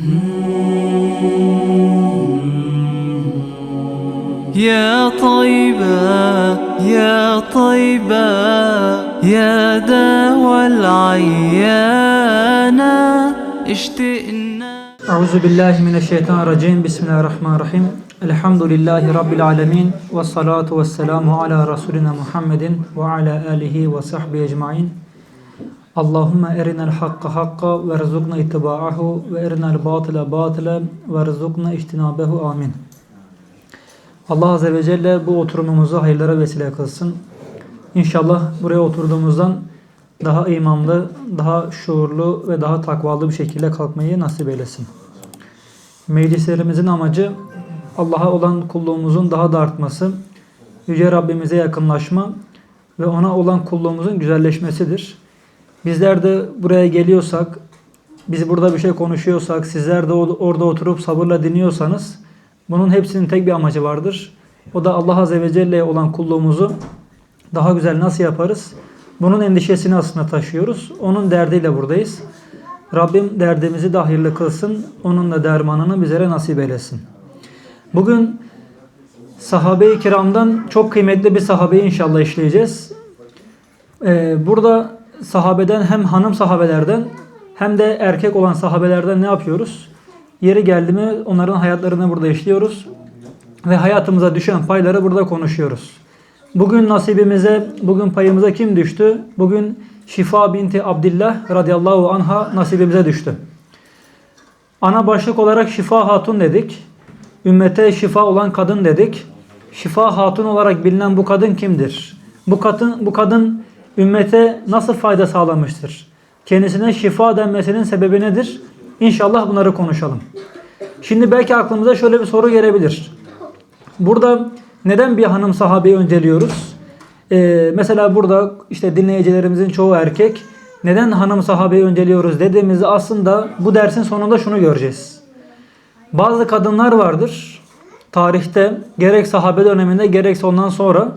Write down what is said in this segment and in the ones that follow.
يا طيبة يا طيبة يا داوى العيانة اشتئنا. أعوذ بالله من الشيطان الرجيم. بسم الله الرحمن الرحيم. الحمد لله رب العالمين والصلاة والسلام على رسولنا محمد وعلى آله وصحبه أجمعين. Allahumme erinel hakka hakka ve rızukna ittiba'ahu ve erinel batile batile ve rızukna ijtinabehu amin. Allah Azze ve Celle bu oturumumuzu hayırlara vesile kılsın. İnşallah buraya oturduğumuzdan daha imanlı, daha şuurlu ve daha takvalı bir şekilde kalkmayı nasip eylesin. Meclislerimizin amacı Allah'a olan kulluğumuzun daha da artması, Yüce Rabbimize yakınlaşma ve ona olan kulluğumuzun güzelleşmesidir. Bizler de buraya geliyorsak, biz burada bir şey konuşuyorsak, sizler de orada oturup sabırla dinliyorsanız bunun hepsinin tek bir amacı vardır. O da Allah Azze ve Celle'ye olan kulluğumuzu daha güzel nasıl yaparız? Bunun endişesini aslında taşıyoruz. Onun derdiyle buradayız. Rabbim derdimizi de hayırlı kılsın. Onun da dermanını bizlere nasip eylesin. Bugün sahabe-i kiramdan çok kıymetli bir sahabeyi inşallah işleyeceğiz. Ee, burada sahabeden hem hanım sahabelerden hem de erkek olan sahabelerden ne yapıyoruz? Yeri geldi mi onların hayatlarını burada işliyoruz. Ve hayatımıza düşen payları burada konuşuyoruz. Bugün nasibimize, bugün payımıza kim düştü? Bugün Şifa binti Abdillah radıyallahu anha nasibimize düştü. Ana başlık olarak Şifa Hatun dedik. Ümmete şifa olan kadın dedik. Şifa Hatun olarak bilinen bu kadın kimdir? Bu kadın bu kadın ümmete nasıl fayda sağlamıştır? Kendisine şifa denmesinin sebebi nedir? İnşallah bunları konuşalım. Şimdi belki aklımıza şöyle bir soru gelebilir. Burada neden bir hanım sahabeyi önceliyoruz? Ee, mesela burada işte dinleyicilerimizin çoğu erkek. Neden hanım sahabeyi önceliyoruz dediğimizde aslında bu dersin sonunda şunu göreceğiz. Bazı kadınlar vardır tarihte gerek sahabe döneminde gerekse ondan sonra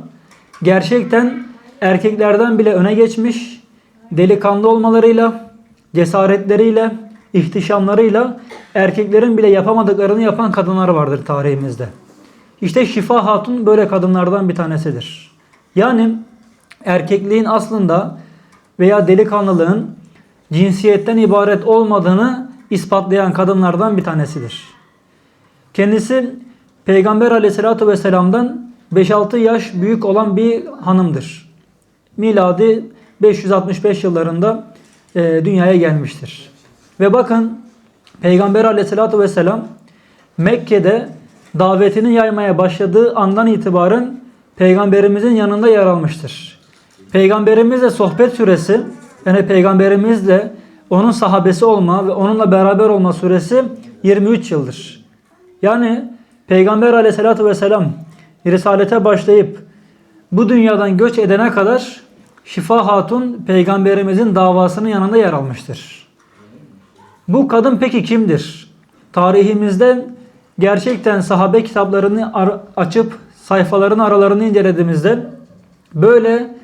gerçekten erkeklerden bile öne geçmiş delikanlı olmalarıyla, cesaretleriyle, ihtişamlarıyla erkeklerin bile yapamadıklarını yapan kadınlar vardır tarihimizde. İşte Şifa Hatun böyle kadınlardan bir tanesidir. Yani erkekliğin aslında veya delikanlılığın cinsiyetten ibaret olmadığını ispatlayan kadınlardan bir tanesidir. Kendisi Peygamber aleyhissalatü vesselam'dan 5-6 yaş büyük olan bir hanımdır. Miladi 565 yıllarında e, dünyaya gelmiştir. Ve bakın Peygamber aleyhissalatü vesselam Mekke'de davetini yaymaya başladığı andan itibaren peygamberimizin yanında yer almıştır. Peygamberimizle sohbet süresi yani peygamberimizle onun sahabesi olma ve onunla beraber olma süresi 23 yıldır. Yani Peygamber aleyhissalatü vesselam risalete başlayıp bu dünyadan göç edene kadar Şifa Hatun peygamberimizin davasının yanında yer almıştır. Bu kadın peki kimdir? Tarihimizde gerçekten sahabe kitaplarını açıp sayfaların aralarını incelediğimizde böyle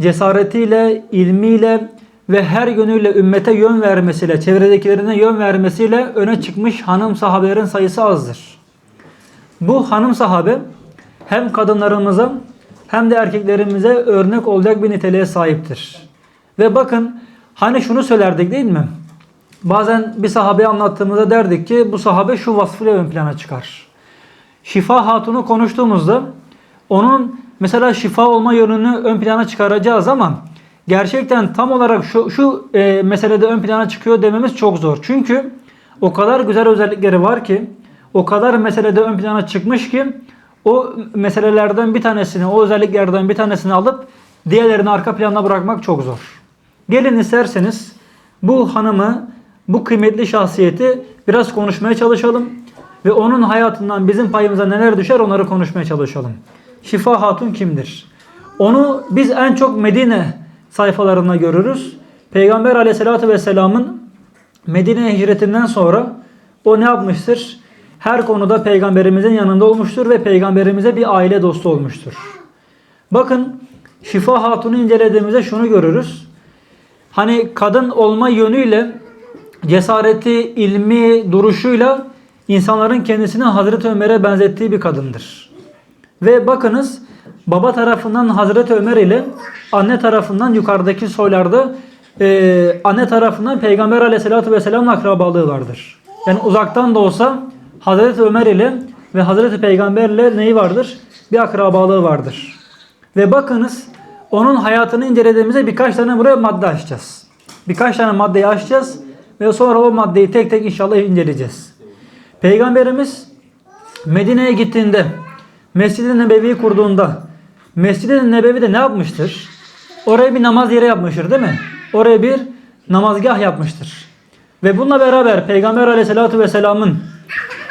cesaretiyle, ilmiyle ve her yönüyle ümmete yön vermesiyle, çevredekilerine yön vermesiyle öne çıkmış hanım sahabelerin sayısı azdır. Bu hanım sahabe hem kadınlarımıza hem de erkeklerimize örnek olacak bir niteliğe sahiptir. Ve bakın hani şunu söylerdik değil mi? Bazen bir sahabeyi anlattığımızda derdik ki bu sahabe şu vasfıyla ön plana çıkar. Şifa Hatun'u konuştuğumuzda onun mesela şifa olma yönünü ön plana çıkaracağız ama gerçekten tam olarak şu, şu e, meselede ön plana çıkıyor dememiz çok zor. Çünkü o kadar güzel özellikleri var ki o kadar meselede ön plana çıkmış ki o meselelerden bir tanesini, o özelliklerden bir tanesini alıp diğerlerini arka plana bırakmak çok zor. Gelin isterseniz bu hanımı, bu kıymetli şahsiyeti biraz konuşmaya çalışalım ve onun hayatından bizim payımıza neler düşer onları konuşmaya çalışalım. Şifa Hatun kimdir? Onu biz en çok Medine sayfalarında görürüz. Peygamber aleyhissalatü vesselamın Medine hicretinden sonra o ne yapmıştır? Her konuda peygamberimizin yanında olmuştur ve peygamberimize bir aile dostu olmuştur. Bakın Şifa Hatun'u incelediğimizde şunu görürüz. Hani kadın olma yönüyle cesareti, ilmi, duruşuyla insanların kendisini Hazreti Ömer'e benzettiği bir kadındır. Ve bakınız baba tarafından Hazreti Ömer ile anne tarafından yukarıdaki soylarda e, anne tarafından Peygamber aleyhissalatü vesselam'ın akrabalığı vardır. Yani uzaktan da olsa Hazreti Ömer ile ve Hazreti Peygamber ile neyi vardır? Bir akrabalığı vardır. Ve bakınız onun hayatını incelediğimizde birkaç tane buraya madde açacağız. Birkaç tane maddeyi açacağız ve sonra o maddeyi tek tek inşallah inceleyeceğiz. Peygamberimiz Medine'ye gittiğinde Mescid-i Nebevi'yi kurduğunda Mescid-i Nebevi'de ne yapmıştır? Oraya bir namaz yeri yapmıştır değil mi? Oraya bir namazgah yapmıştır. Ve bununla beraber Peygamber Aleyhisselatü Vesselam'ın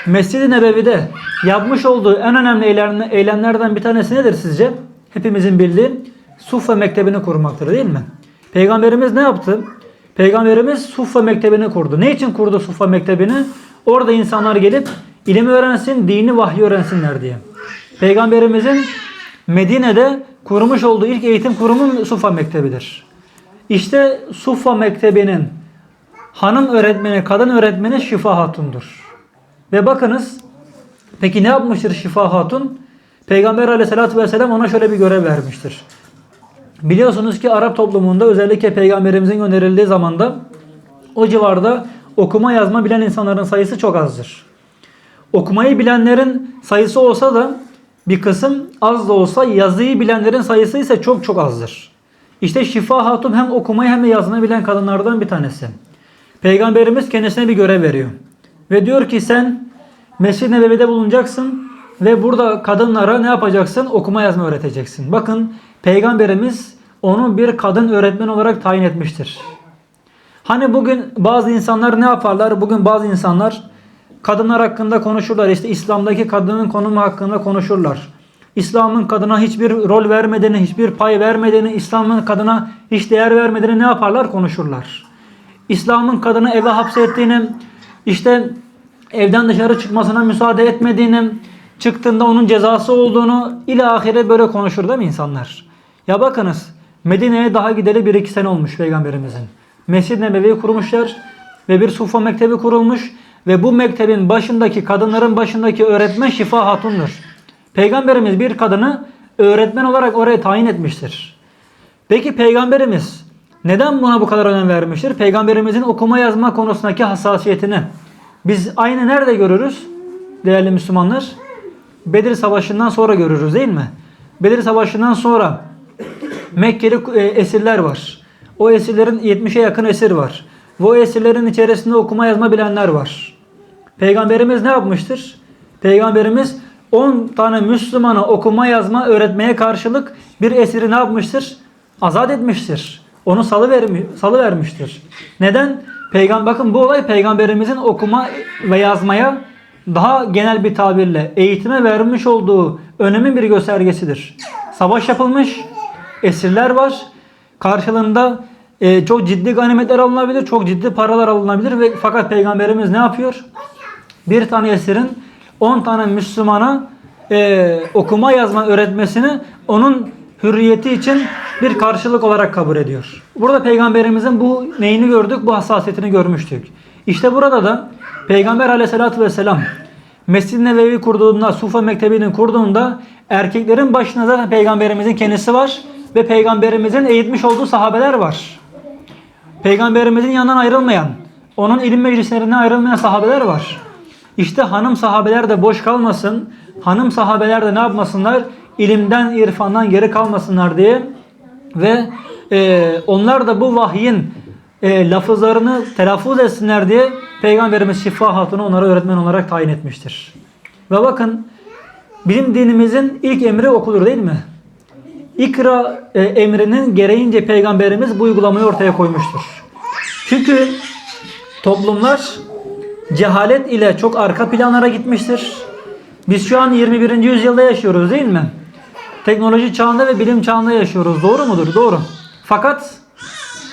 Mescid-i Nebevi'de yapmış olduğu en önemli eylem- eylemlerden bir tanesi nedir sizce? Hepimizin bildiği Suffe Mektebi'ni kurmaktır değil mi? Peygamberimiz ne yaptı? Peygamberimiz Suffe Mektebi'ni kurdu. Ne için kurdu Suffe Mektebi'ni? Orada insanlar gelip ilim öğrensin, dini vahyi öğrensinler diye. Peygamberimizin Medine'de kurmuş olduğu ilk eğitim kurumu Suffa Mektebi'dir. İşte Suffa Mektebi'nin hanım öğretmeni, kadın öğretmeni Şifa Hatun'dur. Ve bakınız peki ne yapmıştır Şifa Hatun? Peygamber aleyhissalatü vesselam ona şöyle bir görev vermiştir. Biliyorsunuz ki Arap toplumunda özellikle peygamberimizin gönderildiği zamanda o civarda okuma yazma bilen insanların sayısı çok azdır. Okumayı bilenlerin sayısı olsa da bir kısım az da olsa yazıyı bilenlerin sayısı ise çok çok azdır. İşte Şifa Hatun hem okumayı hem de yazmayı bilen kadınlardan bir tanesi. Peygamberimiz kendisine bir görev veriyor. Ve diyor ki sen Mescid-i Nebevi'de bulunacaksın ve burada kadınlara ne yapacaksın? Okuma yazma öğreteceksin. Bakın Peygamberimiz onu bir kadın öğretmen olarak tayin etmiştir. Hani bugün bazı insanlar ne yaparlar? Bugün bazı insanlar kadınlar hakkında konuşurlar. İşte İslam'daki kadının konumu hakkında konuşurlar. İslam'ın kadına hiçbir rol vermediğini, hiçbir pay vermediğini, İslam'ın kadına hiç değer vermediğini ne yaparlar? Konuşurlar. İslam'ın kadını eve hapsettiğini, işte evden dışarı çıkmasına müsaade etmediğini, çıktığında onun cezası olduğunu ile ahire böyle konuşur değil mi insanlar? Ya bakınız Medine'ye daha gideli bir iki sene olmuş Peygamberimizin. Mescid-i kurmuşlar ve bir Sufa Mektebi kurulmuş ve bu mektebin başındaki kadınların başındaki öğretmen Şifa Hatun'dur. Peygamberimiz bir kadını öğretmen olarak oraya tayin etmiştir. Peki Peygamberimiz neden buna bu kadar önem vermiştir? Peygamberimizin okuma yazma konusundaki hassasiyetini biz aynı nerede görürüz değerli Müslümanlar? Bedir Savaşı'ndan sonra görürüz değil mi? Bedir Savaşı'ndan sonra Mekkeli e, esirler var. O esirlerin 70'e yakın esir var. Ve o esirlerin içerisinde okuma yazma bilenler var. Peygamberimiz ne yapmıştır? Peygamberimiz 10 tane Müslümana okuma yazma öğretmeye karşılık bir esiri ne yapmıştır? Azat etmiştir. Onu salı vermi, salı vermiştir. Neden? Peygamber bakın bu olay peygamberimizin okuma ve yazmaya daha genel bir tabirle eğitime vermiş olduğu önemin bir göstergesidir. Savaş yapılmış, esirler var. Karşılığında e, çok ciddi ganimetler alınabilir, çok ciddi paralar alınabilir ve fakat peygamberimiz ne yapıyor? Bir tane esirin 10 tane Müslümana e, okuma yazma öğretmesini onun hürriyeti için bir karşılık olarak kabul ediyor. Burada peygamberimizin bu neyini gördük? Bu hassasiyetini görmüştük. İşte burada da peygamber aleyhissalatü vesselam Mescid-i Nebevi kurduğunda, Sufa Mektebi'ni kurduğunda erkeklerin başında zaten peygamberimizin kendisi var ve peygamberimizin eğitmiş olduğu sahabeler var. Peygamberimizin yanından ayrılmayan, onun ilim meclislerinden ayrılmayan sahabeler var. İşte hanım sahabeler de boş kalmasın, hanım sahabeler de ne yapmasınlar? İlimden, irfandan geri kalmasınlar diye ve e, onlar da bu vahyin e, lafızlarını telaffuz etsinler diye Peygamberimiz Şifa Hatun'u onlara öğretmen olarak tayin etmiştir. Ve bakın bizim dinimizin ilk emri okulur değil mi? İkra e, emrinin gereğince Peygamberimiz bu uygulamayı ortaya koymuştur. Çünkü toplumlar cehalet ile çok arka planlara gitmiştir. Biz şu an 21. yüzyılda yaşıyoruz değil mi? Teknoloji çağında ve bilim çağında yaşıyoruz. Doğru mudur? Doğru. Fakat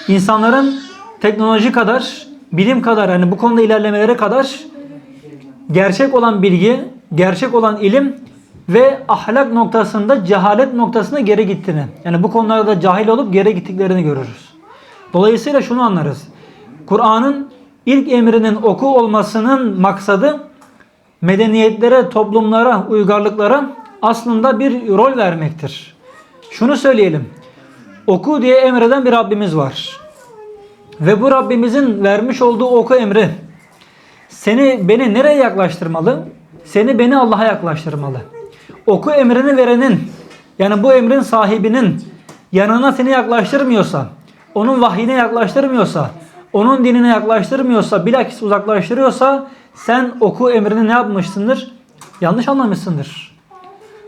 insanların teknoloji kadar, bilim kadar hani bu konuda ilerlemeleri kadar gerçek olan bilgi, gerçek olan ilim ve ahlak noktasında cehalet noktasında geri gittiğini. Yani bu konularda cahil olup geri gittiklerini görürüz. Dolayısıyla şunu anlarız. Kur'an'ın ilk emrinin oku olmasının maksadı medeniyetlere, toplumlara, uygarlıklara aslında bir rol vermektir. Şunu söyleyelim. Oku diye emreden bir Rabbimiz var. Ve bu Rabbimizin vermiş olduğu oku emri seni beni nereye yaklaştırmalı? Seni beni Allah'a yaklaştırmalı. Oku emrini verenin yani bu emrin sahibinin yanına seni yaklaştırmıyorsa, onun vahyine yaklaştırmıyorsa, onun dinine yaklaştırmıyorsa, bilakis uzaklaştırıyorsa sen oku emrini ne yapmışsındır? Yanlış anlamışsındır.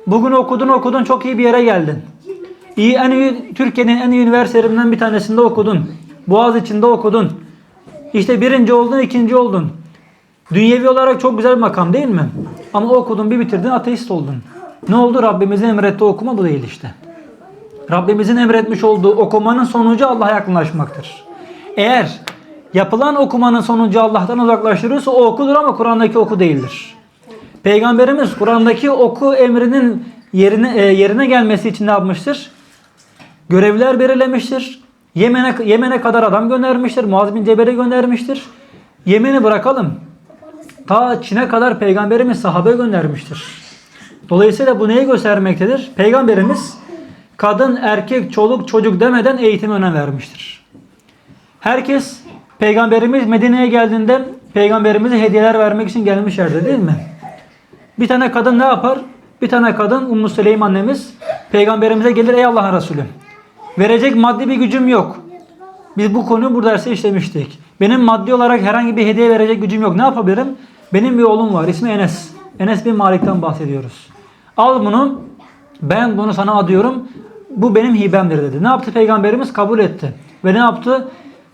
Bugün okudun okudun çok iyi bir yere geldin. İyi, en iyi, Türkiye'nin en iyi üniversitelerinden bir tanesinde okudun. Boğaz içinde okudun. İşte birinci oldun, ikinci oldun. Dünyevi olarak çok güzel bir makam değil mi? Ama okudun bir bitirdin ateist oldun. Ne oldu? Rabbimizin emrettiği okuma bu değil işte. Rabbimizin emretmiş olduğu okumanın sonucu Allah'a yakınlaşmaktır. Eğer yapılan okumanın sonucu Allah'tan uzaklaştırıyorsa o okudur ama Kur'an'daki oku değildir. Peygamberimiz Kur'an'daki oku emrinin yerine e, yerine gelmesi için ne yapmıştır? Görevler belirlemiştir. Yemen'e Yemen'e kadar adam göndermiştir. Muaz bin Cebel'e göndermiştir. Yemen'i bırakalım. Ta Çin'e kadar peygamberimiz sahabe göndermiştir. Dolayısıyla bu neyi göstermektedir? Peygamberimiz kadın, erkek, çoluk, çocuk demeden eğitime önem vermiştir. Herkes peygamberimiz Medine'ye geldiğinde peygamberimize hediyeler vermek için gelmişlerdi değil mi? Bir tane kadın ne yapar? Bir tane kadın Ummu Süleym annemiz peygamberimize gelir ey Allah'ın Resulü. Verecek maddi bir gücüm yok. Biz bu konuyu bu derste işlemiştik. Benim maddi olarak herhangi bir hediye verecek gücüm yok. Ne yapabilirim? Benim bir oğlum var. İsmi Enes. Enes bin Malik'ten bahsediyoruz. Al bunu. Ben bunu sana adıyorum. Bu benim hibemdir dedi. Ne yaptı peygamberimiz? Kabul etti. Ve ne yaptı?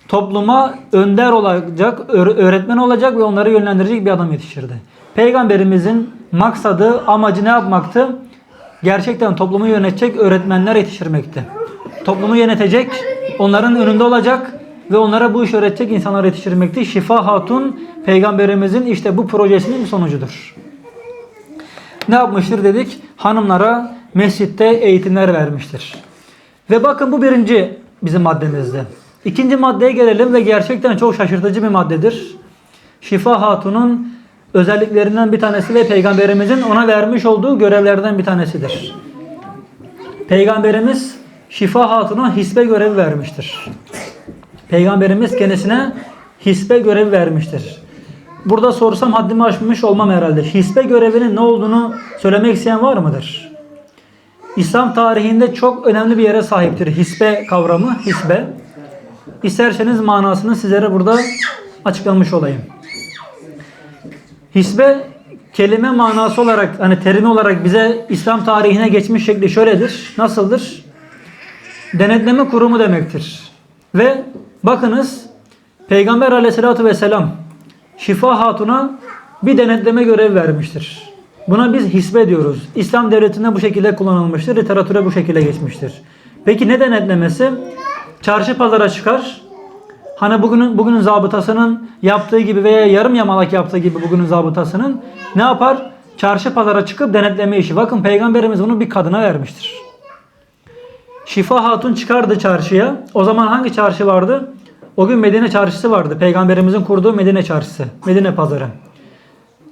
Topluma önder olacak, öğ- öğretmen olacak ve onları yönlendirecek bir adam yetiştirdi. Peygamberimizin maksadı, amacı ne yapmaktı? Gerçekten toplumu yönetecek öğretmenler yetiştirmekti. Toplumu yönetecek, onların önünde olacak ve onlara bu işi öğretecek insanlar yetiştirmekti. Şifa Hatun peygamberimizin işte bu projesinin sonucudur. Ne yapmıştır dedik? Hanımlara mescitte eğitimler vermiştir. Ve bakın bu birinci bizim maddemizde. İkinci maddeye gelelim ve gerçekten çok şaşırtıcı bir maddedir. Şifa Hatun'un özelliklerinden bir tanesi ve peygamberimizin ona vermiş olduğu görevlerden bir tanesidir. Peygamberimiz Şifa Hatun'a hisbe görevi vermiştir. Peygamberimiz kendisine hisbe görevi vermiştir. Burada sorsam haddimi aşmış olmam herhalde. Hisbe görevinin ne olduğunu söylemek isteyen var mıdır? İslam tarihinde çok önemli bir yere sahiptir hisbe kavramı, hisbe. İsterseniz manasını sizlere burada açıklamış olayım. Hisbe kelime manası olarak hani terimi olarak bize İslam tarihine geçmiş şekli şöyledir. Nasıldır? Denetleme kurumu demektir. Ve bakınız Peygamber aleyhissalatü vesselam Şifa Hatun'a bir denetleme görevi vermiştir. Buna biz hisbe diyoruz. İslam devletinde bu şekilde kullanılmıştır. Literatüre bu şekilde geçmiştir. Peki ne denetlemesi? Çarşı pazara çıkar. Hani bugünün bugünün zabıtasının yaptığı gibi veya yarım yamalak yaptığı gibi bugünün zabıtasının ne yapar? Çarşı pazara çıkıp denetleme işi. Bakın peygamberimiz bunu bir kadına vermiştir. Şifa Hatun çıkardı çarşıya. O zaman hangi çarşı vardı? O gün Medine çarşısı vardı. Peygamberimizin kurduğu Medine çarşısı. Medine pazarı.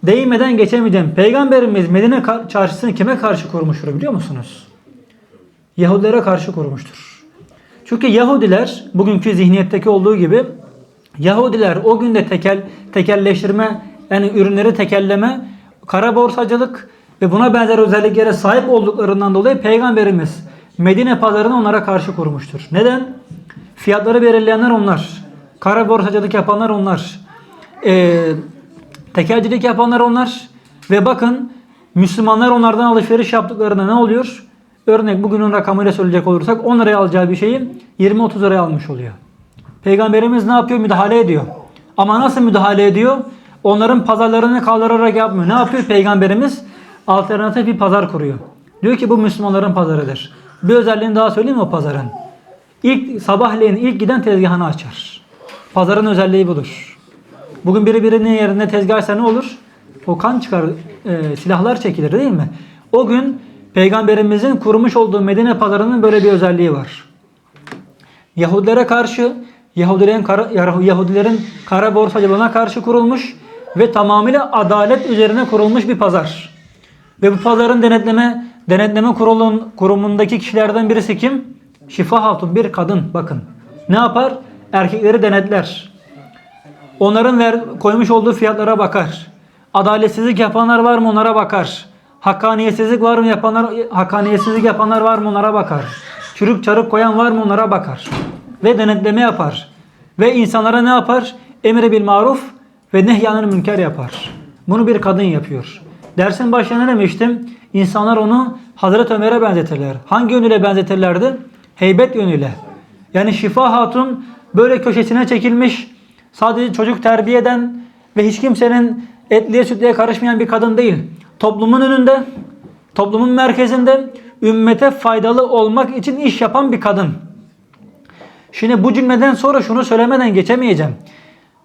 Değmeden geçemeyeceğim. Peygamberimiz Medine çarşısını kime karşı kurmuştur biliyor musunuz? Yahudilere karşı kurmuştur. Çünkü Yahudiler bugünkü zihniyetteki olduğu gibi Yahudiler o günde tekel tekelleştirme yani ürünleri tekelleme, kara borsacılık ve buna benzer özelliklere sahip olduklarından dolayı Peygamberimiz Medine pazarını onlara karşı kurmuştur. Neden? Fiyatları belirleyenler onlar. Kara borsacılık yapanlar onlar. Ee, tekelcilik yapanlar onlar. Ve bakın Müslümanlar onlardan alışveriş yaptıklarında ne oluyor? Örnek bugünün rakamıyla söyleyecek olursak 10 liraya alacağı bir şeyi 20-30 liraya almış oluyor. Peygamberimiz ne yapıyor? Müdahale ediyor. Ama nasıl müdahale ediyor? Onların pazarlarını kaldırarak yapmıyor. Ne yapıyor? Peygamberimiz alternatif bir pazar kuruyor. Diyor ki bu Müslümanların pazarıdır. Bir özelliğini daha söyleyeyim mi o pazarın? İlk sabahleyin ilk giden tezgahını açar. Pazarın özelliği budur. Bugün biri birinin yerine tezgah açsa ne olur? O kan çıkar, e, silahlar çekilir değil mi? O gün Peygamberimizin kurmuş olduğu Medine pazarının böyle bir özelliği var. Yahudilere karşı Yahudilerin kara, Yahudilerin kara borsacılığına karşı kurulmuş ve tamamıyla adalet üzerine kurulmuş bir pazar. Ve bu pazarın denetleme denetleme kurulun, kurumundaki kişilerden birisi kim? Şifa Hatun bir kadın bakın. Ne yapar? Erkekleri denetler. Onların ver, koymuş olduğu fiyatlara bakar. Adaletsizlik yapanlar var mı onlara bakar. Hakkaniyetsizlik var mı yapanlar hakkaniyetsizlik yapanlar var mı onlara bakar. Çürük çarık koyan var mı onlara bakar. Ve denetleme yapar. Ve insanlara ne yapar? Emre bil maruf ve nehyanın münker yapar. Bunu bir kadın yapıyor. Dersin başında ne demiştim? İnsanlar onu Hazreti Ömer'e benzetirler. Hangi yönüyle benzetirlerdi? Heybet yönüyle. Yani Şifa Hatun böyle köşesine çekilmiş, sadece çocuk terbiye eden ve hiç kimsenin etliye sütlüye karışmayan bir kadın değil. Toplumun önünde, toplumun merkezinde ümmete faydalı olmak için iş yapan bir kadın. Şimdi bu cümleden sonra şunu söylemeden geçemeyeceğim.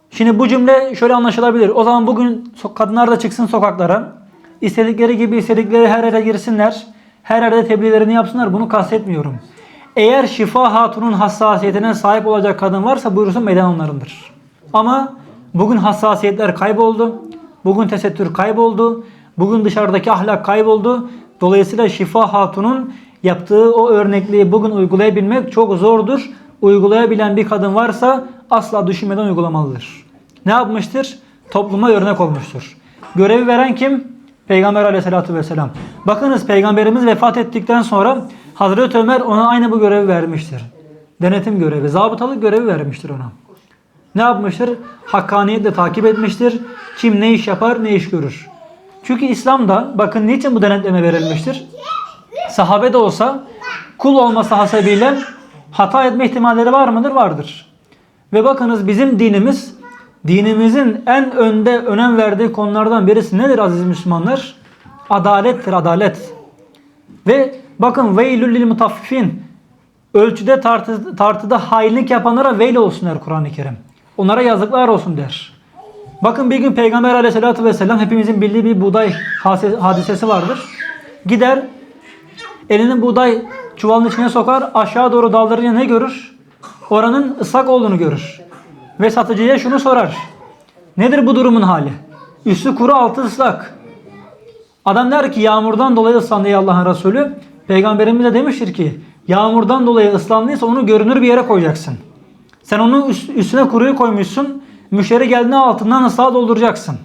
Şimdi bu cümle şöyle anlaşılabilir. O zaman bugün kadınlar da çıksın sokaklara. İstedikleri gibi istedikleri her yere girsinler. Her yerde tebliğlerini yapsınlar. Bunu kastetmiyorum. Eğer şifa hatunun hassasiyetine sahip olacak kadın varsa buyursun meydan onlarındır. Ama bugün hassasiyetler kayboldu. Bugün tesettür kayboldu. Bugün dışarıdaki ahlak kayboldu. Dolayısıyla şifa hatunun yaptığı o örnekliği bugün uygulayabilmek çok zordur. Uygulayabilen bir kadın varsa asla düşünmeden uygulamalıdır. Ne yapmıştır? Topluma örnek olmuştur. Görevi veren kim? Peygamber aleyhissalatü vesselam. Bakınız peygamberimiz vefat ettikten sonra Hazreti Ömer ona aynı bu görevi vermiştir. Denetim görevi, zabıtalık görevi vermiştir ona. Ne yapmıştır? Hakkaniyetle takip etmiştir. Kim ne iş yapar, ne iş görür. Çünkü İslam'da bakın niçin bu denetleme verilmiştir? Sahabe de olsa kul olması hasebiyle hata etme ihtimalleri var mıdır? Vardır. Ve bakınız bizim dinimiz dinimizin en önde önem verdiği konulardan birisi nedir aziz Müslümanlar? Adalettir, adalet. Ve bakın veylül lil mutaffifin ölçüde tartı, tartıda hainlik yapanlara veil olsun der Kur'an-ı Kerim. Onlara yazıklar olsun der. Bakın bir gün Peygamber aleyhissalatü vesselam hepimizin bildiği bir buğday hadisesi vardır. Gider elini buğday çuvalın içine sokar aşağı doğru daldırınca ne görür? Oranın ıslak olduğunu görür. Ve satıcıya şunu sorar. Nedir bu durumun hali? Üstü kuru altı ıslak. Adam der ki yağmurdan dolayı ıslandı ey Allah'ın Resulü. Peygamberimiz de demiştir ki yağmurdan dolayı ıslandıysa onu görünür bir yere koyacaksın. Sen üst- üstüne kuruyu koymuşsun. Müşteri geldiğinde altından ıslığa dolduracaksın.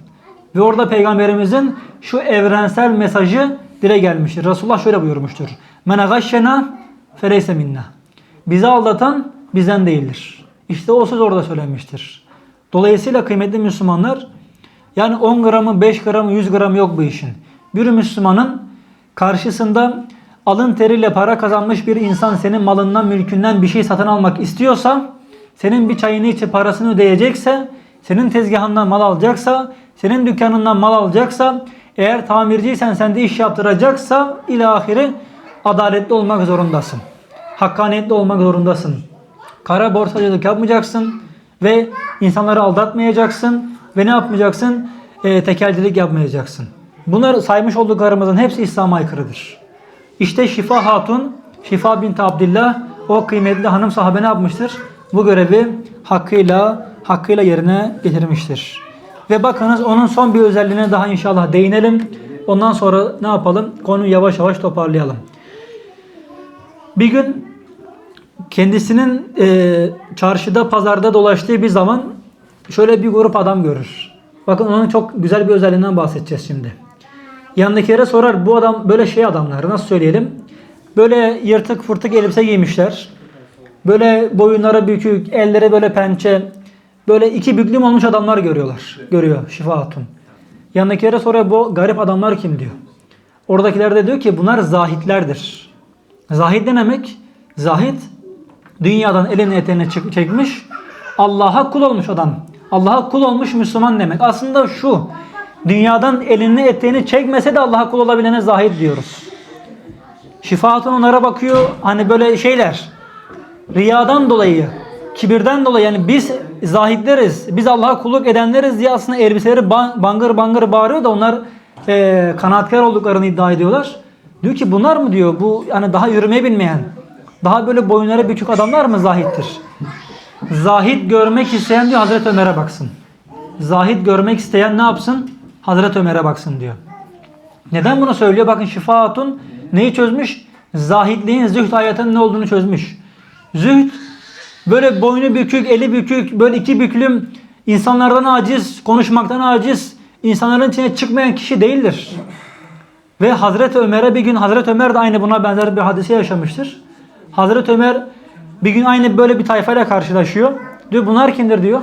Ve orada peygamberimizin şu evrensel mesajı dile gelmiştir. Resulullah şöyle buyurmuştur. Men gashşena feleyse minna. Bizi aldatan bizden değildir. İşte o söz orada söylenmiştir. Dolayısıyla kıymetli Müslümanlar yani 10 gramı, 5 gramı, 100 gramı yok bu işin. Bir Müslümanın karşısında alın teriyle para kazanmış bir insan senin malından, mülkünden bir şey satın almak istiyorsa, senin bir çayını içip parasını ödeyecekse, senin tezgahından mal alacaksa, senin dükkanından mal alacaksa, eğer tamirciysen sende iş yaptıracaksa ilahiri adaletli olmak zorundasın. Hakkaniyetli olmak zorundasın. Kara borsacılık yapmayacaksın ve insanları aldatmayacaksın ve ne yapmayacaksın? Ee, tekelcilik yapmayacaksın. Bunlar saymış olduklarımızın hepsi İslam'a aykırıdır. İşte Şifa Hatun, Şifa bint Abdillah o kıymetli hanım sahabe ne yapmıştır? Bu görevi hakkıyla hakkıyla yerine getirmiştir. Ve bakınız onun son bir özelliğine daha inşallah değinelim. Ondan sonra ne yapalım? Konuyu yavaş yavaş toparlayalım. Bir gün kendisinin e, çarşıda, pazarda dolaştığı bir zaman şöyle bir grup adam görür. Bakın onun çok güzel bir özelliğinden bahsedeceğiz şimdi. Yanındakilere sorar bu adam böyle şey adamlar nasıl söyleyelim? Böyle yırtık fırtık elbise giymişler. Böyle boyunları bükük, elleri böyle pençe. Böyle iki büklüm olmuş adamlar görüyorlar. Görüyor Şifa Hatun. Yanındakilere soruyor bu garip adamlar kim diyor. Oradakiler de diyor ki bunlar zahitlerdir. Zahid ne demek? Zahid dünyadan elini eteğine çekmiş Allah'a kul olmuş adam. Allah'a kul olmuş Müslüman demek. Aslında şu dünyadan elini eteğini çekmese de Allah'a kul olabilene zahid diyoruz. Şifa Hatun onlara bakıyor hani böyle şeyler riyadan dolayı kibirden dolayı yani biz zahidleriz biz Allah'a kulluk edenleriz diye aslında elbiseleri ba- bangır bangır bağırıyor da onlar e, kanaatkar olduklarını iddia ediyorlar. Diyor ki bunlar mı diyor bu yani daha yürümeye bilmeyen daha böyle boyunları bükük adamlar mı zahittir? Zahid görmek isteyen diyor Hazreti Ömer'e baksın. Zahid görmek isteyen ne yapsın? Hazreti Ömer'e baksın diyor. Neden bunu söylüyor? Bakın Şifa Hatun neyi çözmüş? Zahidliğin zühd hayatının ne olduğunu çözmüş. Zühd böyle boynu bükük, eli bükük, böyle iki büklüm, insanlardan aciz, konuşmaktan aciz, insanların içine çıkmayan kişi değildir. Ve Hazreti Ömer'e bir gün Hazreti Ömer de aynı buna benzer bir hadise yaşamıştır. Hazreti Ömer bir gün aynı böyle bir tayfayla karşılaşıyor. Diyor bunlar kimdir diyor.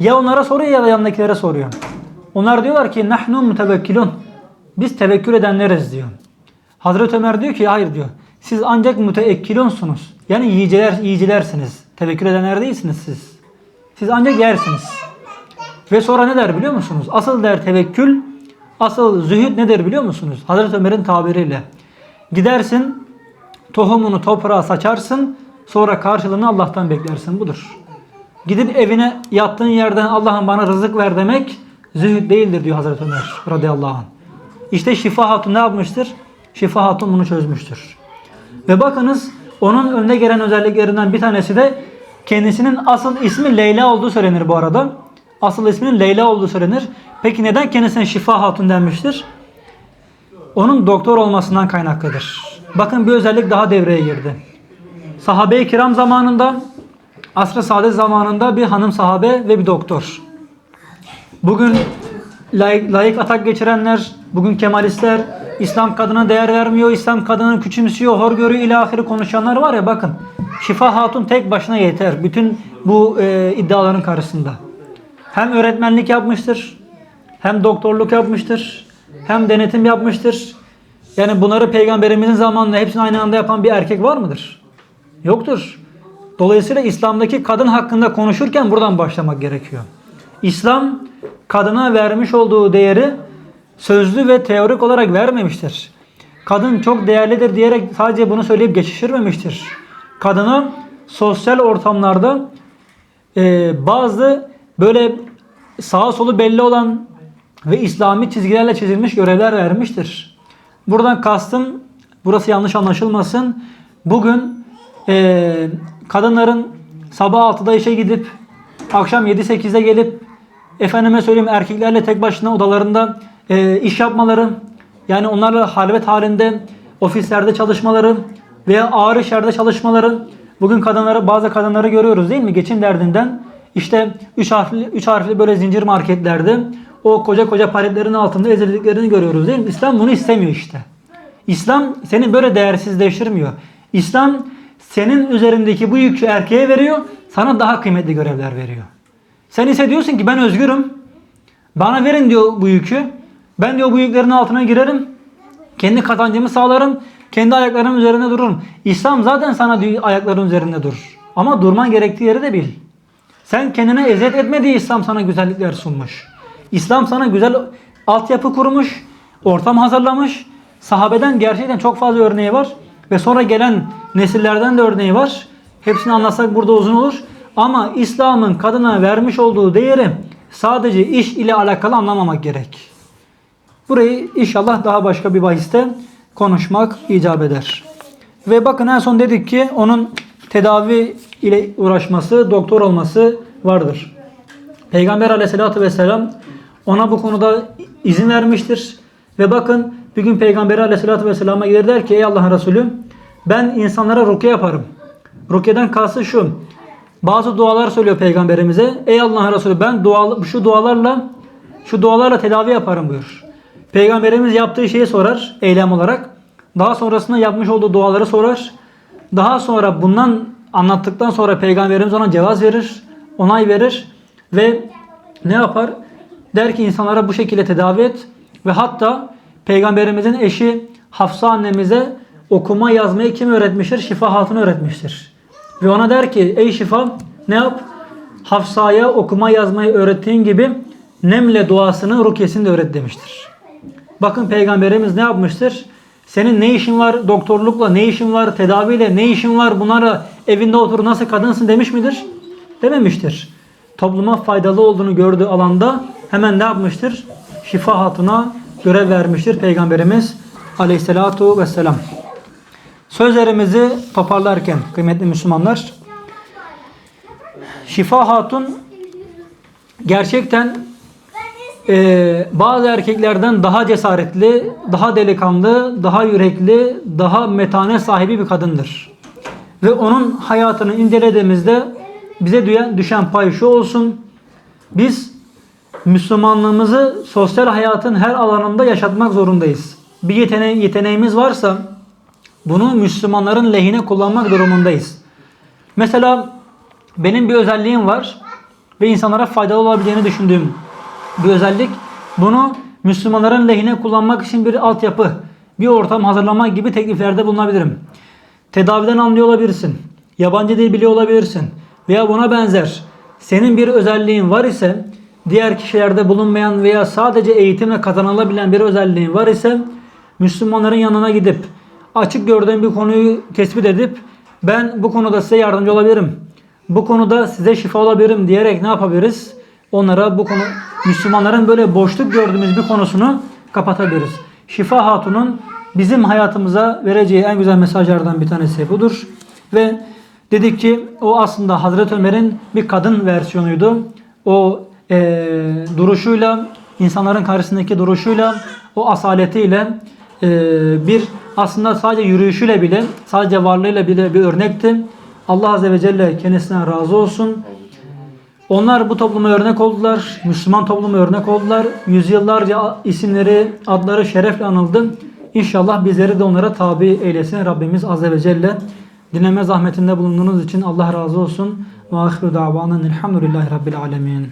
Ya onlara soruyor ya da yanındakilere soruyor. Onlar diyorlar ki nahnu mutevekkilun. Biz tevekkül edenleriz diyor. Hazreti Ömer diyor ki hayır diyor. Siz ancak müteekkilunsunuz. Yani yiyiciler, yiyicilersiniz. Tevekkül edenler değilsiniz siz. Siz ancak yersiniz. Ve sonra ne der biliyor musunuz? Asıl der tevekkül, asıl zühd nedir biliyor musunuz? Hazreti Ömer'in tabiriyle. Gidersin, tohumunu toprağa saçarsın, sonra karşılığını Allah'tan beklersin. Budur. Gidip evine yattığın yerden Allah'ım bana rızık ver demek zühd değildir diyor Hazreti Ömer radıyallahu anh. İşte Şifa Hatun ne yapmıştır? Şifa Hatun bunu çözmüştür. Ve bakınız onun önde gelen özelliklerinden bir tanesi de kendisinin asıl ismi Leyla olduğu söylenir bu arada. Asıl isminin Leyla olduğu söylenir. Peki neden kendisine Şifa Hatun denmiştir? Onun doktor olmasından kaynaklıdır. Bakın bir özellik daha devreye girdi. Sahabe-i kiram zamanında, asr-ı saadet zamanında bir hanım sahabe ve bir doktor. Bugün layık, layık atak geçirenler, bugün kemalistler, İslam kadına değer vermiyor, İslam kadını küçümsüyor, hor görüyor ilahiri konuşanlar var ya bakın. Şifa Hatun tek başına yeter bütün bu e, iddiaların karşısında. Hem öğretmenlik yapmıştır, hem doktorluk yapmıştır, hem denetim yapmıştır. Yani bunları peygamberimizin zamanında hepsini aynı anda yapan bir erkek var mıdır? Yoktur. Dolayısıyla İslam'daki kadın hakkında konuşurken buradan başlamak gerekiyor. İslam kadına vermiş olduğu değeri sözlü ve teorik olarak vermemiştir. Kadın çok değerlidir diyerek sadece bunu söyleyip geçiştirmemiştir. Kadına sosyal ortamlarda e, bazı böyle sağa solu belli olan ve İslami çizgilerle çizilmiş görevler vermiştir. Buradan kastım, burası yanlış anlaşılmasın. Bugün e, kadınların sabah 6'da işe gidip akşam 7-8'de gelip efendime söyleyeyim erkeklerle tek başına odalarında e, iş yapmaları yani onlarla halvet halinde ofislerde çalışmaları veya ağır işlerde çalışmaları bugün kadınları bazı kadınları görüyoruz değil mi geçim derdinden işte üç harfli üç harfli böyle zincir marketlerde o koca koca paletlerin altında ezildiklerini görüyoruz değil mi? İslam bunu istemiyor işte. İslam seni böyle değersizleştirmiyor. İslam senin üzerindeki bu yükü erkeğe veriyor, sana daha kıymetli görevler veriyor. Sen ise diyorsun ki ben özgürüm. Bana verin diyor bu yükü. Ben diyor bu yüklerin altına girerim. Kendi kazancımı sağlarım. Kendi ayaklarım üzerinde dururum. İslam zaten sana diyor ayakların üzerinde dur. Ama durman gerektiği yeri de bil. Sen kendine eziyet etme diye İslam sana güzellikler sunmuş. İslam sana güzel altyapı kurmuş, ortam hazırlamış. Sahabeden gerçekten çok fazla örneği var. Ve sonra gelen nesillerden de örneği var. Hepsini anlatsak burada uzun olur. Ama İslam'ın kadına vermiş olduğu değeri sadece iş ile alakalı anlamamak gerek. Burayı inşallah daha başka bir bahiste konuşmak icap eder. Ve bakın en son dedik ki onun tedavi ile uğraşması, doktor olması vardır. Peygamber aleyhissalatü vesselam ona bu konuda izin vermiştir. Ve bakın bir gün Peygamber aleyhissalatü vesselama gelir der ki ey Allah'ın Resulü ben insanlara rukiye yaparım. Rukiyeden kastı şu. Bazı dualar söylüyor peygamberimize. Ey Allah'ın Resulü ben dua, şu dualarla şu dualarla tedavi yaparım buyur. Peygamberimiz yaptığı şeyi sorar eylem olarak. Daha sonrasında yapmış olduğu duaları sorar. Daha sonra bundan anlattıktan sonra peygamberimiz ona cevaz verir, onay verir ve ne yapar? Der ki insanlara bu şekilde tedavi et ve hatta peygamberimizin eşi Hafsa annemize okuma yazmayı kim öğretmiştir? Şifa Hatun öğretmiştir. Ve ona der ki ey Şifa ne yap? Hafsa'ya okuma yazmayı öğrettiğin gibi Nemle duasını rukiyesini de öğret demiştir. Bakın peygamberimiz ne yapmıştır? Senin ne işin var doktorlukla, ne işin var tedaviyle, ne işin var bunlara evinde otur nasıl kadınsın demiş midir? Dememiştir. Topluma faydalı olduğunu gördüğü alanda hemen ne yapmıştır? Şifa hatuna görev vermiştir Peygamberimiz aleyhissalatu vesselam. Sözlerimizi toparlarken kıymetli Müslümanlar Şifa Hatun gerçekten e, bazı erkeklerden daha cesaretli, daha delikanlı, daha yürekli, daha metane sahibi bir kadındır. Ve onun hayatını incelediğimizde bize düşen pay şu olsun. Biz Müslümanlığımızı sosyal hayatın her alanında yaşatmak zorundayız. Bir yetene yeteneğimiz varsa bunu Müslümanların lehine kullanmak durumundayız. Mesela benim bir özelliğim var ve insanlara faydalı olabileceğini düşündüğüm bir özellik. Bunu Müslümanların lehine kullanmak için bir altyapı, bir ortam hazırlamak gibi tekliflerde bulunabilirim. Tedaviden anlıyor olabilirsin. Yabancı dil biliyor olabilirsin. Veya buna benzer. Senin bir özelliğin var ise diğer kişilerde bulunmayan veya sadece eğitimle kazanılabilen bir özelliğin var ise Müslümanların yanına gidip açık gördüğün bir konuyu tespit edip ben bu konuda size yardımcı olabilirim. Bu konuda size şifa olabilirim diyerek ne yapabiliriz? Onlara bu konu Müslümanların böyle boşluk gördüğümüz bir konusunu kapatabiliriz. Şifa Hatun'un bizim hayatımıza vereceği en güzel mesajlardan bir tanesi budur. Ve dedik ki o aslında Hazreti Ömer'in bir kadın versiyonuydu. O eee, duruşuyla, insanların karşısındaki duruşuyla, o asaletiyle eee, bir aslında sadece yürüyüşüyle bile, sadece varlığıyla bile bir örnekti. Allah Azze ve Celle kendisine razı olsun. Onlar bu topluma örnek oldular. Müslüman topluma örnek oldular. Yüzyıllarca isimleri, adları şerefle anıldı. İnşallah bizleri de onlara tabi eylesin Rabbimiz Azze ve Celle. Dinleme zahmetinde bulunduğunuz için Allah razı olsun. Ve ahiru davanen elhamdülillahi rabbil alemin.